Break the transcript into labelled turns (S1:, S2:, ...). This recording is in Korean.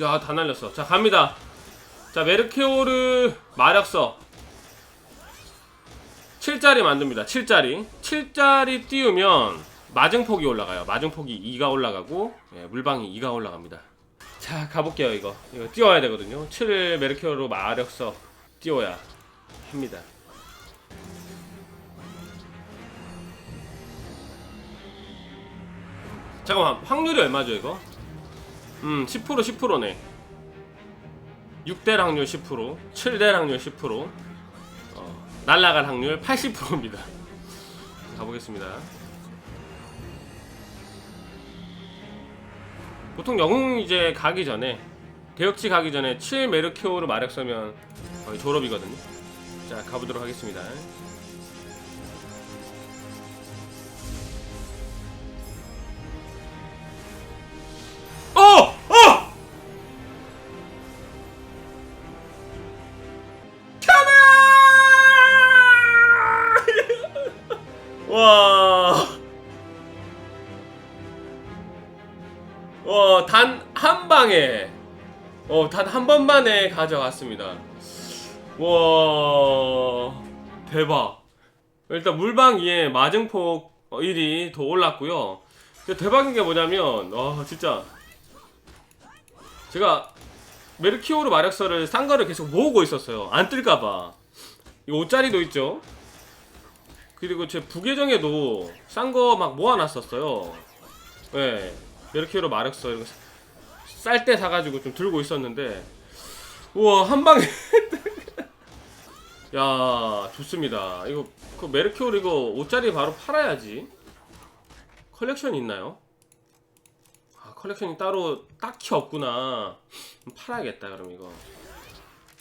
S1: 야, 다 날렸어. 자, 갑니다. 자, 메르케오르 마력서. 7짜리 만듭니다. 7짜리. 7짜리 띄우면 마증폭이 올라가요. 마증폭이 2가 올라가고 예, 물방이 2가 올라갑니다. 자, 가볼게요, 이거. 이거 띄워야 되거든요. 7 메르케오르 마력서 띄워야 합니다. 잠깐만, 확률이 얼마죠, 이거? 음, 10% 10%네. 6대 확률 10%, 7대 확률 10%, 어, 날라갈 확률 80%입니다. 가보겠습니다. 보통 영웅 이제 가기 전에 대역치 가기 전에 7 메르케오르 마력 서면 거의 졸업이거든요. 자 가보도록 하겠습니다. 와. 어, 단 한 방에 어, 단 한 번만에 가져갔습니다. 와. 대박. 일단 물방 위에 마증폭 1이 더 올랐고요. 대박인 게 뭐냐면 와, 진짜 제가 메르키오르 마력서를 싼 거를 계속 모으고 있었어요. 안 뜰까봐. 이거 5짜리도 있죠. 그리고 제 부계정에도 싼 거 막 모아놨었어요. 네. 메르키오르 마력서 이런 거 쌀 때 사가지고 좀 들고 있었는데 우와 한 방에 야 좋습니다. 이거 그 메르키오르 이거 5짜리 바로 팔아야지. 컬렉션 있나요? 아 컬렉션이 따로 딱히 없구나. 팔아야겠다 그럼 이거.